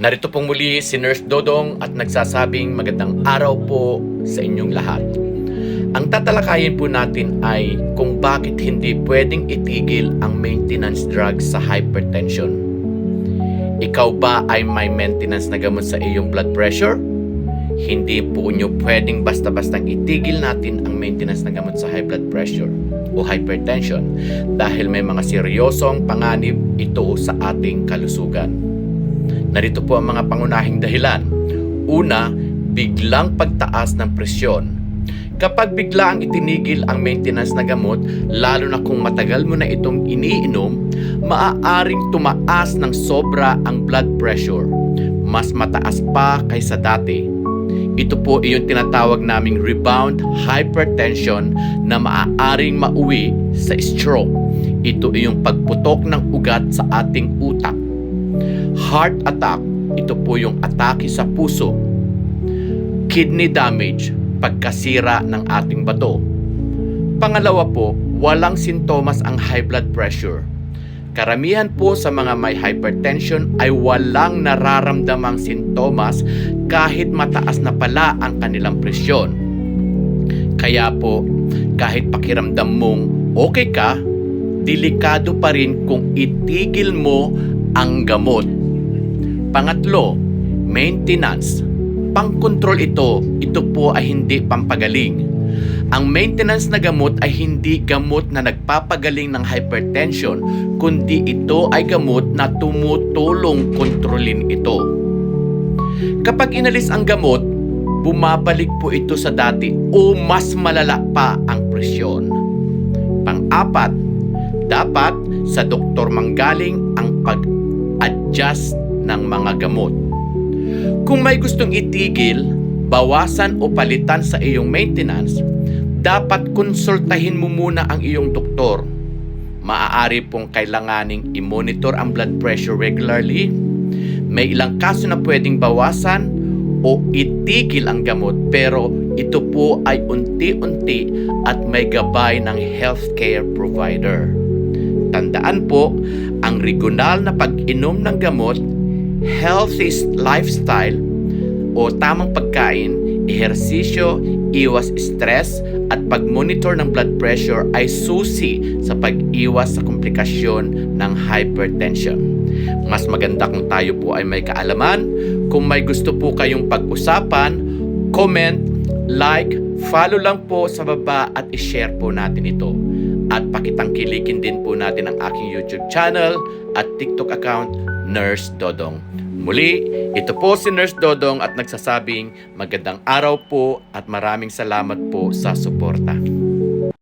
Narito pong muli si Nurse Dodong at nagsasabing magandang araw po sa inyong lahat. Ang tatalakayin po natin ay kung bakit hindi pwedeng itigil ang maintenance drug sa hypertension. Ikaw ba ay may maintenance na gamot sa iyong blood pressure? Hindi po nyo pwedeng basta-bastang itigil natin ang maintenance na gamot sa high blood pressure o hypertension dahil may mga seryosong panganib ito sa ating kalusugan. Narito po ang mga pangunahing dahilan. Una, biglang pagtaas ng presyon. Kapag bigla ang itinigil ang maintenance na gamot, lalo na kung matagal mo na itong iniinom, maaaring tumaas ng sobra ang blood pressure. Mas mataas pa kaysa dati. Ito po yung tinatawag naming rebound hypertension na maaaring mauwi sa stroke. Ito yung pagputok ng ugat sa ating utak. Heart attack, ito po yung atake sa puso. Kidney damage, pagkasira ng ating bato. Pangalawa po, walang sintomas ang high blood pressure. Karamihan po sa mga may hypertension ay walang nararamdamang sintomas kahit mataas na pala ang kanilang presyon. Kaya po, kahit pakiramdam mong okay ka, delikado pa rin kung itigil mo ang gamot. Pangatlo, maintenance. Pangkontrol ito, ito po ay hindi pampagaling. Ang maintenance na gamot ay hindi gamot na nagpapagaling ng hypertension, kundi ito ay gamot na tumutulong kontrolin ito. Kapag inalis ang gamot, bumabalik po ito sa dati o mas malala pa ang presyon. Pang-apat, dapat sa doktor manggaling ang pag-adjust ng mga gamot. Kung may gustong itigil, bawasan o palitan sa iyong maintenance, dapat konsultahin mo muna ang iyong doktor. Maaari pong kailanganing i-monitor ang blood pressure regularly. May ilang kaso na pwedeng bawasan o itigil ang gamot pero ito po ay unti-unti at may gabay ng healthcare provider. Tandaan po, ang regional na pag-inom ng gamot, healthy lifestyle o tamang pagkain, ehersisyo, iwas stress at pag-monitor ng blood pressure ay susi sa pag-iwas sa komplikasyon ng hypertension. Mas maganda kung tayo po ay may kaalaman. Kung may gusto po kayong pag-usapan, comment, like, follow lang po sa baba at i-share po natin ito. At pakitangkilikin din po natin ang aking YouTube channel at TikTok account, Nurse Dodong. Muli, ito po si Nurse Dodong at nagsasabing magandang araw po at maraming salamat po sa suporta.